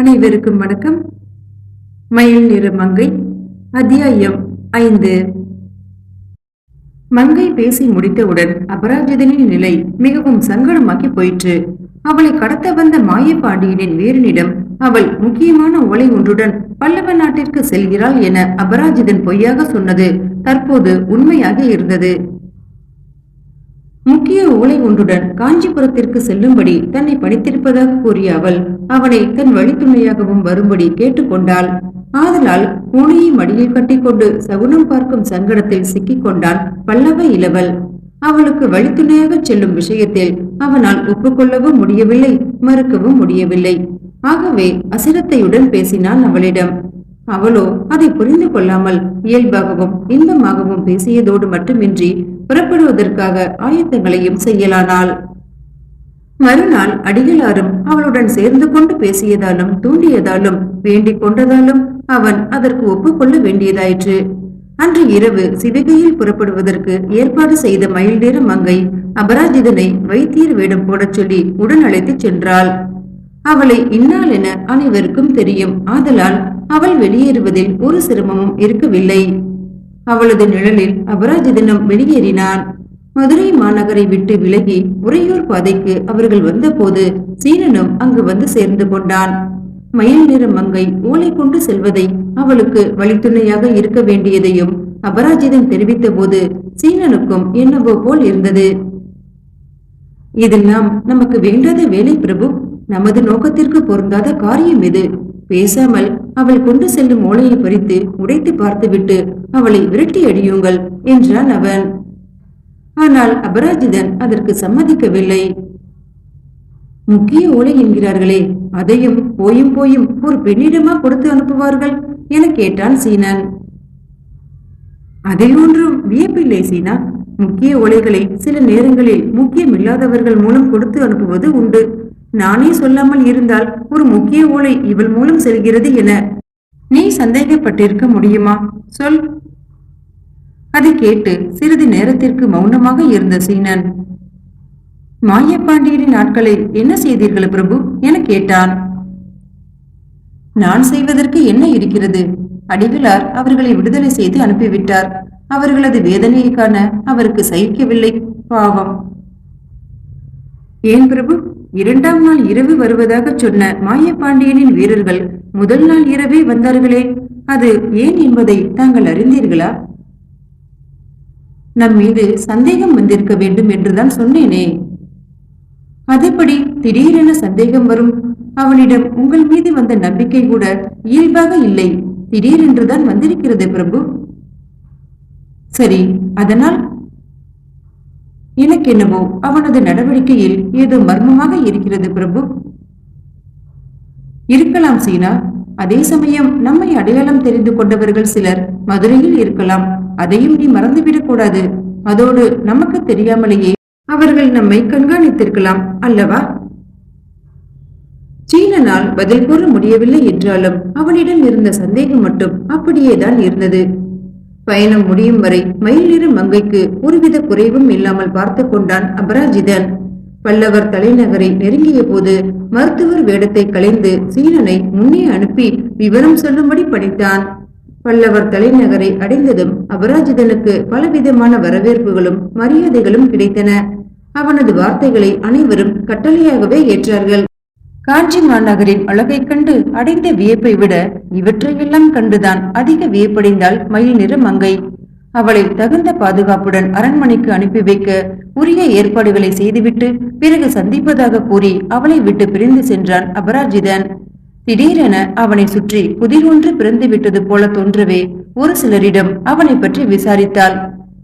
அனைவருக்கும் வணக்கம். மயில் நிற மங்கை அத்தியாயம் ஐந்து. மங்கை பேசி முடித்தவுடன் அபராஜிதனின் நிலை மிகவும் சங்கடமாக்கி போயிற்று. அவளை கடத்த வந்த மாயப்பாண்டியனின் வீரனிடம் அவள் முக்கியமான ஓலை ஒன்றுடன் பல்லவ நாட்டிற்கு செல்கிறாள் என அபராஜிதன் பொய்யாக சொன்னது தற்போது உண்மையாக இருந்தது. முக்கிய ஓலை ஒன்றுடன் காஞ்சிபுரத்திற்கு செல்லும்படி தன்னை படித்திருப்பதாக கூறிய அவள் அவனை தன் வழித்துணையாகவும் வரும்படி கேட்டுக்கொண்டாள். ஆதலால் பூனையை மடியில் கட்டிக்கொண்டு சகுனம் பார்க்கும் சங்கடத்தில் சிக்கிக்கொண்டான் பல்லவ இளவல். அவளுக்கு வழித்துணையாக செல்லும் விஷயத்தில் அவனால் ஒப்புக்கொள்ளவும் முடியவில்லை மறுக்கவும் முடியவில்லை. ஆகவே அசிரத்தையுடன் பேசினான் அவளிடம். அவளோ அதை புரிந்து கொள்ளாமல் இயல்பாகவும் இன்பமாகவும் பேசியதோடு மட்டுமின்றி புறப்படுவதற்காக ஆயத்தங்களையும் செய்யலானாள். மறுநாள் அடிகளாரும் அவளுடன் சேர்ந்து கொண்டு பேசியதாலும் தூண்டியதாலும் வேண்டிக் கொண்டதாலும் அவன் அதற்கு ஒப்புக்கொள்ள வேண்டியதாயிற்று. அன்று இரவு சிவிகையில் புறப்படுவதற்கு ஏற்பாடு செய்த மயில் நிற மங்கை அபராஜிதனை வைத்தியர் வேடம் போடச் சொல்லி உடன் அழைத்துச் சென்றாள். அவளை இன்னால் என அனைவருக்கும் தெரியும். ஆதலால் அவள் வெளியேறுவதில் ஒரு சிரமமும் இருக்கவில்லை. அவளது நிழலில் அபராஜிதனும் வெளியேறினான். மதுரை மாநகரை விட்டு விலகி உறையூர் பாதைக்கு அவர்கள் வந்தபோது சீனனும் அங்கு வந்து சேர்ந்து கொண்டான். மயில் நிற மங்கை ஓலை கொண்டு செல்வதை அவளுக்கு வழித்துணையாக இருக்க வேண்டியதையும் அபராஜிதன் தெரிவித்த போது சீனனுக்கும் என்னவோ போல் இருந்தது. இதெல்லாம் நமக்கு வேண்டாத வேலை பிரபு. நமது நோக்கத்திற்கு பொருந்தாத காரியம் இது. பேசாமல் அவள் கொண்டு செல்லும் ஓலையை பறித்து உடைத்து பார்த்துவிட்டு அவளை விரட்டி அடியுங்கள் என்றான் அவன். ஆனால் அபராஜிதன் அதற்கு சம்மதிக்கவில்லை. முக்கிய ஓலை என்கிறார்களே அதையும் போயும் போயும் ஒரு பெண்ணிடமா கொடுத்து அனுப்புவார்கள் என கேட்டான் சீனன். அதில் ஒன்றும் வியப்பில்லை சீனா. முக்கிய ஓலைகளை சில நேரங்களில் முக்கியமில்லாதவர்கள் மூலம் கொடுத்து அனுப்புவது உண்டு. நானே சொல்லாமல் இருந்தால் ஒரு முக்கிய ஓலை இவள் மூலம் செல்கிறது என நீ சந்தேகப்பட்டிருக்க முடியுமா? சொல். அதை கேட்டு சிறிது நேரத்திற்கு மௌனமாக இருந்த சீனன். மாயப்பாண்டியரின் நாட்களை என்ன செய்தீர்கள் பிரபு? என கேட்டான். நான் செய்வதற்கு என்ன இருக்கிறது? அடிகளார் அவர்களை விடுதலை செய்து அனுப்பிவிட்டார். அவர்களது வேதனையை காண அவருக்கு சகிக்கவில்லை. பாவம். ஏன் பிரபு? இரண்டாம் நாள் இரவு வருவதாக சொன்ன மாயப்பாண்டியனின் வீரர்கள் முதல் நாள் இரவே வந்தார்களே அது ஏன் என்பதை தாங்கள் அறிந்தீர்களா? நம் மீது சந்தேகம் வந்திருக்க வேண்டும் என்றுதான் சொன்னேனே. அதேபடி திடீரென சந்தேகம் வரும். அவனிடம் உங்கள் மீது வந்த நம்பிக்கை கூட இயல்பாக இல்லை. திடீரென்றுதான் வந்திருக்கிறது பிரபு. சரி அதனால் எனக்கென்னவோ அவனது நடவடிக்கையில் ஏதோ மர்மமாக இருக்கிறது பிரபு. இருக்கலாம் சீனா அதே சமயம் நம்மை அடையாளம் தெரிந்து கொண்டவர்கள் சிலர் மதுரையில் இருக்கலாம் அதையும் நீ மறந்துவிடக் கூடாது அதோடு நமக்கு தெரியாமலேயே அவர்கள் நம்மை கண்காணித்திருக்கலாம் அல்லவா? சீனனால் பதில் கூற முடியவில்லை என்றாலும் அவனிடம் இருந்த சந்தேகம் மட்டும் அப்படியேதான் இருந்தது. பயணம் முடியும் வரை மயிலிரு மங்கைக்கு ஒருவித குறைவும் இல்லாமல் பார்த்து கொண்டான் அபராஜிதன். பல்லவர் தலைநகரை நெருங்கிய போது மருத்துவர் வேடத்தை களைந்து சீனனை முன்னே அனுப்பி விவரம் சொல்லும்படி படித்தான். பல்லவர் தலைநகரை அடைந்ததும் அபராஜிதனுக்கு பலவிதமான வரவேற்புகளும் மரியாதைகளும் கிடைத்தன. அவனது வார்த்தைகளை அனைவரும் கட்டளையாகவே ஏற்றார்கள். காஞ்சி மாநகரின் அழகைக் கண்டு அடைந்த வியப்பை விட இவற்றையெல்லாம் கண்டுதான் அதிக வியப்படைந்தாள் மயில் நிற மங்கை. அவளை தகுந்த பாதுகாப்புடன் அரண்மனைக்கு அனுப்பி வைக்க உரிய ஏற்பாடுகளை செய்துவிட்டு பிறகு சந்திப்பதாக கூறி அவளை விட்டு பிரிந்து சென்றான் அபராஜிதன். திடீரென அவனை சுற்றி புதிர் ஒன்று பிறந்து விட்டது போல தோன்றவே ஒரு சிலரிடம் அவனை பற்றி விசாரித்தாள்.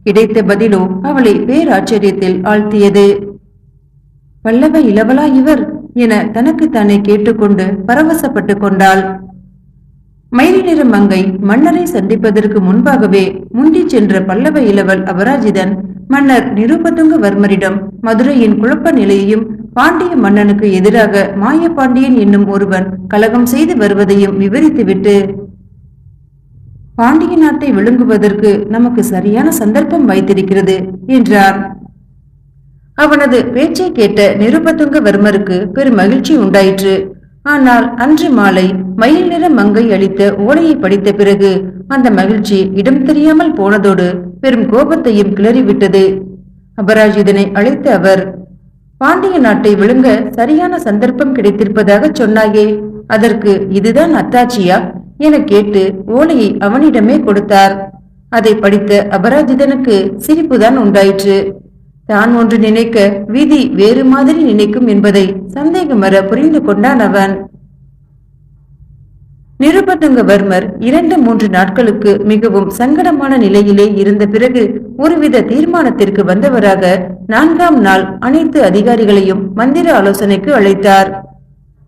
கிடைத்த பதிலோ அவளை பேராச்சரியத்தில் ஆழ்த்தியது. பல்லவ இளவலா இவர்? என தனக்குத்தானே கேட்டுக்கொண்டு பரவசப்பட்டு கொண்டாள். மயில் நிற மங்கை மன்னரை சந்திப்பதற்கு முன்பாகவே முந்தி சென்ற பல்லவ இளவல் அபராஜிதன் மன்னர் நிருபதுங்கவர்மரிடம் மதுரையின் குழப்ப நிலையையும் பாண்டிய மன்னனுக்கு எதிராக மாயப்பாண்டியன் என்னும் ஒருவன் கலகம் செய்து வருவதையும் விவரித்துவிட்டு பாண்டிய நாட்டை விழுங்குவதற்கு நமக்கு சரியான சந்தர்ப்பம் வைத்திருக்கிறது என்றார். அவனது பேச்சை கேட்ட நிருபதுங்கவர்மருக்கு பெரும் மகிழ்ச்சி உண்டாயிற்று. ஆனால் அன்று மாலை மயில் நிற மங்கை அளித்த ஓலையை படித்த பிறகு அந்த மகிழ்ச்சி இடம் தெரியாமல் போனதோடு பெரும் கோபத்தையும் கிளறிவிட்டது. அபராஜிதனை அழைத்த அவர் பாண்டிய நாட்டை விழுங்க சரியான சந்தர்ப்பம் கிடைத்திருப்பதாக சொன்னாயே அதற்கு இதுதான் அத்தாட்சியா என கேட்டு ஓலையை அவனிடமே கொடுத்தார். அதை படித்த அபராஜிதனுக்கு சிரிப்புதான் உண்டாயிற்று. தான் ஒன்று நினைக்க விதி வேறு மாதிரி நினைக்கும் என்பதை சந்தேகமற புரிந்து கொண்டான் அவன். நிருபதுங்கவர்மர் இரண்டு மூன்று நாட்களுக்கு மிகவும் சங்கடமான நிலையிலே இருந்த பிறகு ஒருவித தீர்மானத்திற்கு வந்தவராக நான்காம் நாள் அனைத்து அதிகாரிகளையும் மந்திர ஆலோசனைக்கு அழைத்தார்.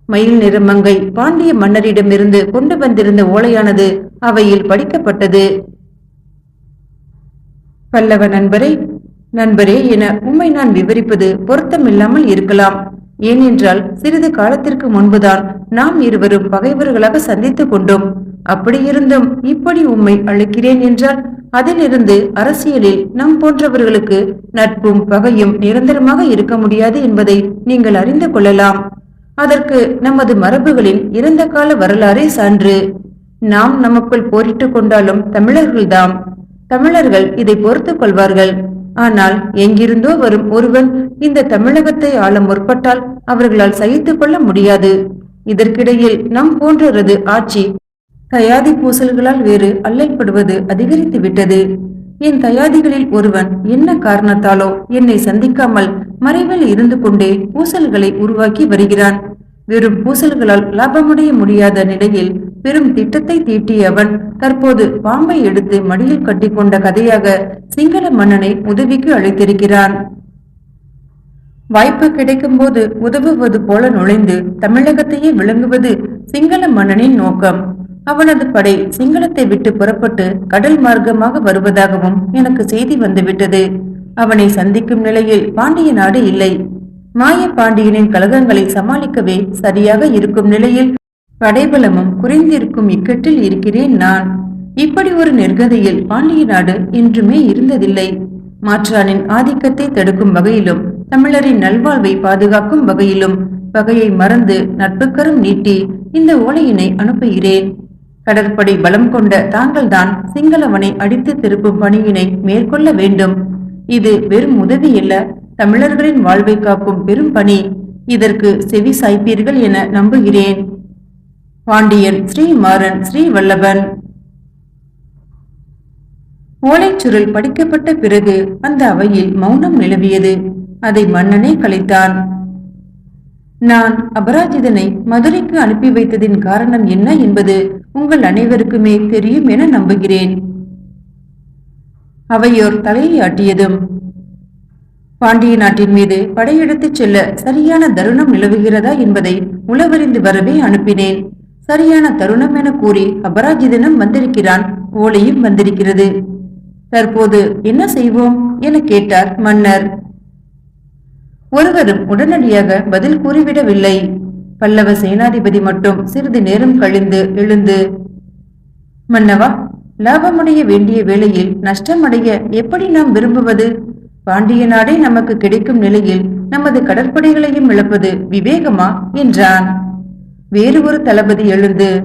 மயில் நிறமங்கை பாண்டிய மன்னரிடமிருந்து கொண்டு வந்திருந்த ஓலையானது அவையில் படிக்கப்பட்டது. பல்லவ நண்பரை நண்பரே என உண்மை நான் விவரிப்பது பொருத்தமில்லாமல் இருக்கலாம். ஏனென்றால் சிறிது காலத்திற்கு முன்புதான் நாம் இருவரும் பகைவர்களாக சந்தித்துக் கொண்டோம். அப்படியிருந்தும் இப்படி உம்மை அழைக்கிறேன் என்றால் அதிலிருந்து அரசியலில் நம் போன்றவர்களுக்கு நட்பும் பகையும் நிரந்தரமாக இருக்க முடியாது என்பதை நீங்கள் அறிந்து கொள்ளலாம். அதற்கு நமது மரபுகளின் இறந்த கால வரலாறே சான்று. நாம் நமக்குள் போரிட்டுக் கொண்டாலும் தமிழர்கள்தாம். தமிழர்கள் இதை பொறுத்துக் கொள்வார்கள். ஆனால் எங்கிருந்தோ வரும் ஒருவன் இந்த தமிழகத்தை ஆள முற்பட்டால் அவர்களால் சகித்துக் கொள்ள முடியாது. இதற்கிடையில் நம் போன்றரது ஆட்சி தயாதி பூசல்களால் வேறு அல்லைப்படுவது அதிகரித்து விட்டது. என் தயாதிகளில் ஒருவன் என்ன காரணத்தாலோ என்னை சந்திக்காமல் மறைவில் இருந்து கொண்டே பூசல்களை உருவாக்கி வருகிறான். வெறும் பூசல்களால் லாபமடைய முடியாத நிலையில் பெரும் திட்டத்தை தீட்டிய அவன் தற்போது பாம்பை எடுத்து மடியில் கட்டிக்கொண்ட கதையாக சிங்கள மன்னனை உதவிக்கு அழைத்திருக்கிறான். வாய்ப்பு கிடைக்கும் போது உதவுவது போல நுழைந்து தமிழகத்தையே விளங்குவது சிங்கள மன்னனின் நோக்கம். அவனது படை சிங்களத்தை விட்டு புறப்பட்டு கடல் மார்க்கமாக வருவதாகவும் எனக்கு செய்தி வந்துவிட்டது. அவனை சந்திக்கும் நிலையில் பாண்டிய நாடு இல்லை. மாய பாண்டியனின் கழகங்களை சமாளிக்கவே சரியாக இருக்கும் நிலையில் படைபலமும் குறைந்திருக்கும் இக்கட்டில் இருக்கிறேன் நான். இப்படி ஒரு நெருக்கதியில் பாண்டிய நாடு இன்றுமே இருந்ததில்லை. மாற்றானின் ஆதிக்கத்தை தடுக்கும் வகையிலும் தமிழரின் நல்வாழ்வை பாதுகாக்கும் வகையிலும் பகையை மறந்து நட்புக்கரம் நீட்டி இந்த ஓலையினை அனுப்புகிறேன். கடற்படை பலம் கொண்ட தாங்கள்தான் சிங்களவனை அடித்து திருப்பும் பணியினை மேற்கொள்ள வேண்டும். இது வெறும் உதவி அல்ல தமிழர்களின் வாழ்வை காக்கும் பெரும் பணி இதற்கு செவி சாய்ப்பீர்கள் என நம்புகிறேன். பாண்டியன் ஸ்ரீமாறன் ஸ்ரீவல்லபன். ஓலைச்சுருள் படிக்கப்பட்ட பிறகு அந்த அவையில் மௌனம் நிலவியது. அதை மன்னனே கலைத்தான். நான் அபராஜிதனை மதுரைக்கு அனுப்பி வைத்ததின் காரணம் என்ன என்பது உங்கள் அனைவருக்குமே தெரியும் என நம்புகிறேன். அவையோர் தலையை ஆட்டியதும் பாண்டிய நாட்டின் மீது படையெடுத்துச் செல்ல சரியான தருணம் நிலவுகிறதா என்பதை உளவறிந்து வரவே அனுப்பினேன். சரியான தருணம் என கூறி அபராஜிதனும் வந்திருக்கிறான். ஓலையும் வந்திருக்கிறது. தற்போது என்ன செய்வோம் என கேட்டார் மன்னர். ஒருவரும் உடனடியாக பதில் கூறிவிடவில்லை. பல்லவ சேனாதிபதி மட்டும் சிறிது நேரம் கழிந்து எழுந்து மன்னவா லாபமடைய வேண்டிய வேளையில் நஷ்டமடைய எப்படி நாம் விரும்புவது? பாண்டிய நாடே நமக்கு கிடைக்கும் நிலையில் நமது கடற்படைகளையும் இழப்பது விவேகமா? என்றான். வேறு ஒரு தளபதி எழுந்து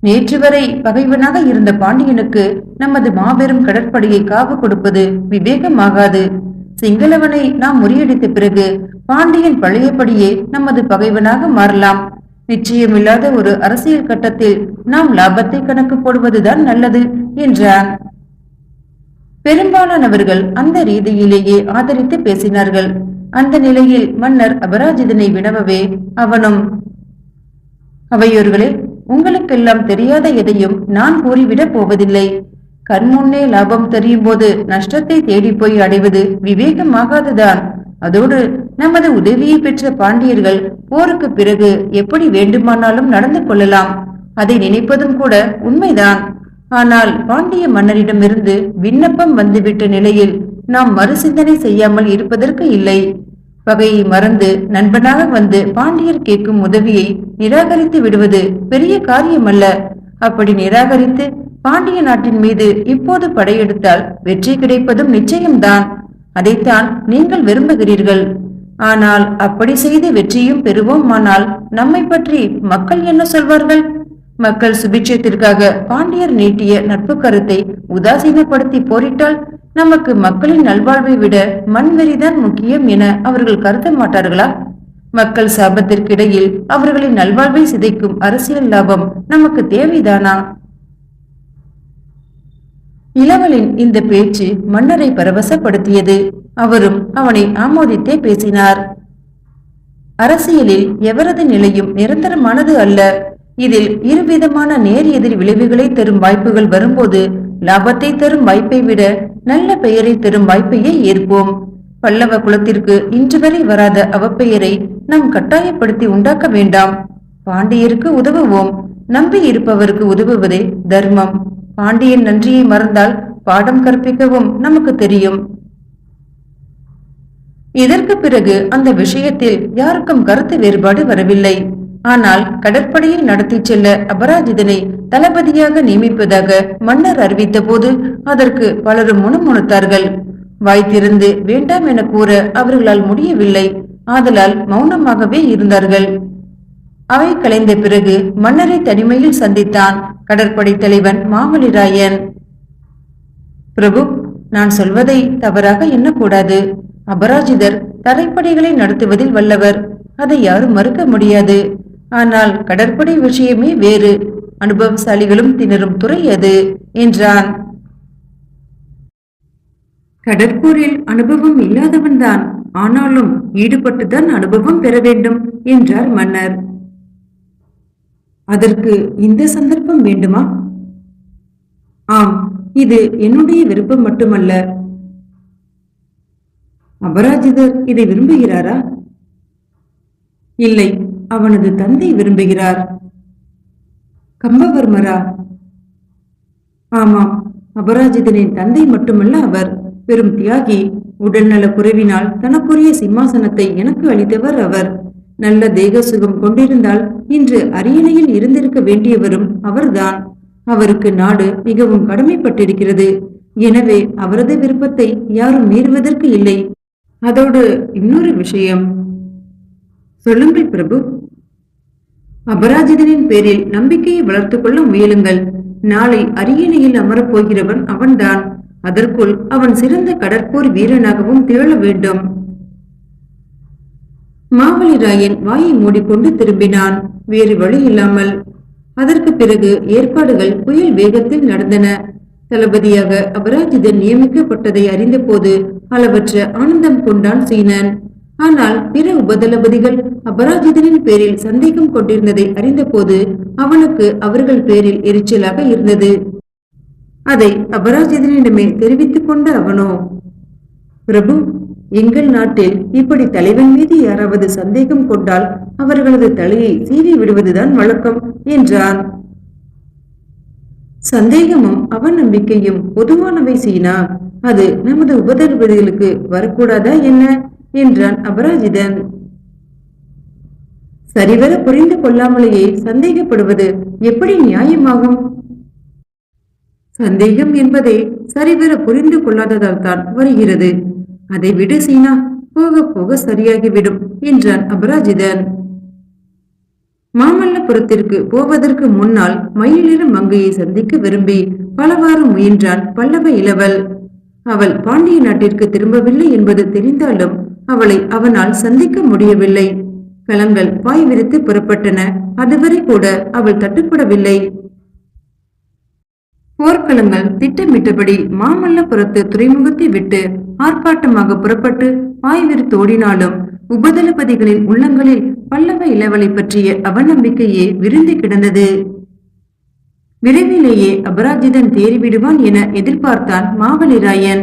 நேற்று வரை பகைவனாக இருந்த பாண்டியனுக்கு நமது மாபெரும் கடற்படையை காவு கொடுப்பது விவேகமாகாது. சிங்களவனை நாம் முறியடித்த பிறகு பாண்டியன் பழையபடியே நமது பகைவனாக மாறலாம். நிச்சயமில்லாத ஒரு அரசியல் கட்டத்தில் நாம் லாபத்தை கணக்கு போடுவதுதான் நல்லது என்றான். பெரும்பாலானவர்கள் அந்த ரீதியிலேயே ஆதரித்து பேசினார்கள். அந்த நிலையில் மன்னர் அபராஜிதனை வினவவே அவனும் அவையோர்களே உங்களுக்கெல்லாம் தெரியாத எதையும் நான் கூறிவிடப் போவதில்லை. கண்முன்னே லாபம் தெரியும் போது நஷ்டத்தை தேடி போய் அடைவது விவேகமாகாதுதான். அதோடு நமது உதவியை பெற்ற பாண்டியர்கள் போருக்கு பிறகு எப்படி வேண்டுமானாலும் நடந்து கொள்ளலாம். அதை நினைப்பதும் கூட உண்மைதான். ஆனால் பாண்டிய மன்னரிடமிருந்து விண்ணப்பம் வந்துவிட்ட நிலையில் நாம் மறுசிந்தனை செய்யாமல் இருப்பதற்கு இல்லை. பகையை மறந்து நண்பனாக வந்து பாண்டியர் கேட்கும் உதவியை நிராகரித்து விடுவது பெரிய காரியமல்ல. அப்படி நிராகரித்து பாண்டிய நாட்டின் மீது இப்போது படையெடுத்தால் வெற்றி கிடைப்பதும் நிச்சயம்தான். அதைத்தான் நீங்கள் விரும்புகிறீர்கள். ஆனால் அப்படி செய்து வெற்றியும் பெறுவோம் ஆனால் நம்மை பற்றி மக்கள் என்ன சொல்வார்கள்? மக்கள் சுபிட்சத்திற்காக பாண்டியர் நீட்டிய நட்பு கருத்தை உதாசீனப்படுத்தி போரிட்டால் நமக்கு மக்களின் நல்வாழ்வை விட மண்வெறிதான் முக்கியம் என அவர்கள் கருத மாட்டார்களா? மக்கள் சாபத்திற்கிடையில் அவர்களின் நல்வாழ்வை சிதைக்கும் அரசியல் லாபம் நமக்கு தேவைதானா? இளவலின் இந்த பேச்சு மன்னரை பரவசப்படுத்தியது. அவரும் அவனை ஆமோதித்தே பேசினார். அரசியலில் எவரது நிலையும் நிரந்தரமானது அல்ல. இதில் இருவிதமான நேர் எதிர் விளைவுகளை தரும் வாய்ப்புகள் வரும்போது லாபத்தை தரும் வாய்ப்பை விட நல்ல பெயரை தரும் வாய்ப்பையே ஏற்போம் பல்லவ குலத்திற்கு இன்று வரை வராத அவப்பெயரை நாம் கட்டாயப்படுத்தி உண்டாக்க வேண்டாம். பாண்டியருக்கு உதவுவோம். நம்பி இருப்பவருக்கு உதவுவதே தர்மம். பாண்டியன் நன்றியை மறந்தால் பாடம் கற்பிக்கவும் நமக்கு தெரியும். இதற்கு பிறகு அந்த விஷயத்தில் யாருக்கும் கருத்து வேறுபாடு வரவில்லை. ஆனால் கடற்படையை நடத்தி செல்ல அபராஜிதனை தளபதியாக நியமிப்பதாக மன்னர் அறிவித்த போது அதற்கு பலரும் முணுமுணுத்தார்கள். வாய் திறந்து வேண்டாம் என கூற அவர்களால் முடியவில்லை. ஆதலால் மௌனமாகவே இருந்தார்கள். அவை கலைந்த பிறகு மன்னரை தனிமையில் சந்தித்தான் கடற்படை தலைவன் மாமலிராயன் பிரபு நான் சொல்வதை தவறாக எண்ணக்கூடாது. அபராஜிதர் தரைப்படைகளை நடத்துவதில் வல்லவர். அதை யாரும் மறுக்க முடியாது. ஆனால் கடற்படை விஷயமே வேறு. அனுபவசாலிகளும் திணறும் துறை அது என்றான். கடற்போரில் அனுபவம் இல்லாதவன்தான் ஆனாலும் ஈடுபட்டுதான் அனுபவம் பெற வேண்டும் என்றார் மன்னர். அதற்கு இந்த சந்தர்ப்பம் வேண்டுமா? ஆம் இது என்னுடைய விருப்பம் மட்டுமல்ல. அபராஜிதர் இதை விரும்புகிறாரா? இல்லை அவனது தந்தை விரும்புகிறார். கம்பவர்மரா? ஆமாம் அபராஜிதனின் தந்தை மட்டுமல்ல அவர் பெரும் தியாகி உடல்நல குறைவினால் தனக்குரிய சிம்மாசனத்தை எனக்கு அளித்தவர் அவர். நல்ல தேக சுகம் கொண்டிருந்தால் இன்று அரியணையில் இருந்திருக்க வேண்டியவரும் அவர்தான். அவருக்கு நாடு மிகவும் கடமைப்பட்டிருக்கிறது. எனவே அவரது விருப்பத்தை யாரும் மீறுவதற்கு இல்லை. அதோடு இன்னொரு விஷயம். சொல்லுங்கள் பிரபு. அபராஜிதனின் பேரில் நம்பிக்கையை வளர்த்துக் கொள்ள முயலுங்கள். நாளை அரியணையில் அமரப் போகிறவன் அவன்தான். அதற்குள் அவன் சிறந்த கடற்போர் வீரனாகவும் திகழ வேண்டும். மாவழிராயன் வாயை மூடிக்கொண்டு திரும்பினான். வேறு வழி இல்லாமல். அதற்கு பிறகு ஏற்பாடுகள் புயல் வேகத்தில் நடந்தன. தளபதியாக அபராஜிதன் நியமிக்கப்பட்டதை அறிந்தபோது அளவற்ற ஆனந்தம் கொண்டான் சீனன். ஆனால் பிற உபதளபதிகள் அபராஜிதனின் பேரில் சந்தேகம் கொண்டிருந்ததை அறிந்தபோது அவனுக்கு அவர்கள் பேரில் எரிச்சலாக இருந்தது. அதை அபராஜிதனிடமே தெரிவித்துக் கொண்ட அவனோ பிரபு எங்கள் நாட்டில் இப்படி தலைவன் மீது யாராவது சந்தேகம் கொண்டால் அவர்களது தலையை சீவி விடுவதுதான் வழக்கம் என்றான். சந்தேகமும் அவன் நம்பிக்கையும் பொதுவானவை சீனா. அது நமது உபதளபதிகளுக்கு வரக்கூடாதா என்ன? என்றான் அபராஜிதன். சரிவர புரிந்து கொள்ளாமலேயே சந்தேகப்படுவது எப்படி நியாயமாகும்? சந்தேகம் என்பதை சரிவர புரிந்து கொள்ளாததால் தான் வருகிறது. அதை விடு சீனா போக போக சரியாகிவிடும் என்றான் அபராஜிதன். மாமல்லபுரத்திற்கு போவதற்கு முன்னால் மயிலிரும் மங்கையை சந்திக்க விரும்பி பலவாறு முயன்றான் பல்லவ இளவல். அவள் பாண்டிய நாட்டிற்கு திரும்பவில்லை என்பது தெரிந்தாலும் அவளை அவனால் சந்திக்க முடியவில்லை. களங்கள் வாய் விரித்து புறப்பட்டன. அதுவரை கூட அவள் தட்டுப்படவில்லை. போர்க்களங்கள் திட்டமிட்டபடி மாமல்லபுரத்து துறைமுகத்தை விட்டு ஆர்ப்பாட்டமாக புறப்பட்டு வாய் விரித்து ஓடினாலும் உபதளபதிகளின் உள்ளங்களில் பல்லவ இளவலை பற்றிய அவநம்பிக்கையே விருந்து கிடந்தது. விரைவிலேயே அபராஜிதன் தேறிவிடுவான் என எதிர்பார்த்தான் மாவலிராயன்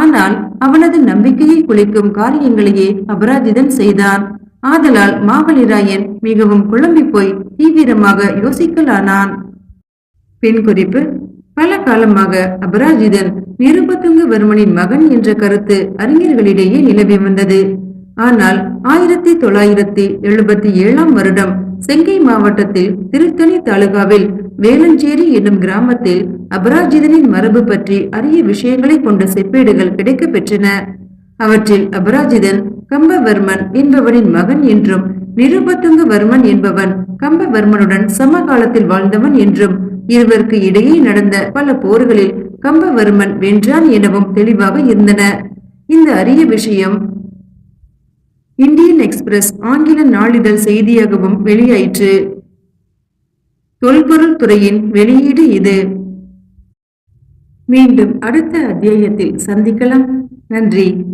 ஆனால் அவனது நம்பிக்கையை குலைக்கும் காரியங்களையே அபராஜிதன் செய்தான். ஆதலால் மாவலிராயன் மிகவும் குழம்பி போய் தீவிரமாக யோசிக்கலானான். பெண் குறிப்பு பல காலமாக அபராஜிதன் நிருபத்துங்கவர்மனின் மகன் என்ற கருத்து அறிஞர்களிடையே நிலவி வந்தது. ஆனால் ஆயிரத்தி தொள்ளாயிரத்தி எழுபத்தி ஏழாம் வருடம் செங்கை மாவட்டத்தில் திருத்தணி தாலுகாவில் வேலஞ்சேரி என்னும் கிராமத்தில் அபராஜிதனின் மரபு பற்றி அரிய விஷயங்களை கொண்ட செப்பேடுகள் கிடைக்க பெற்றன அவற்றில் அபராஜிதன் கம்பவர்மன் என்பவனின் மகன் என்றும் நிருபத்துங்கவர்மன் என்பவன் கம்பவர்மனுடன் சமகாலத்தில் வாழ்ந்தவன் என்றும் இருவருக்கு இடையே நடந்த பல போர்களில் கம்பவர்மன் வென்றான் எனவும் தெளிவாக இருந்தன. இந்த அரிய விஷயம் இந்தியன் எக்ஸ்பிரஸ் ஆங்கில நாளிதழ் செய்தியாகவும் வெளியாயிற்று. தொல்பொருள் துறையின் வெளியீடு இது. மீண்டும் அடுத்த அத்தியாயத்தில் சந்திக்கலாம். நன்றி.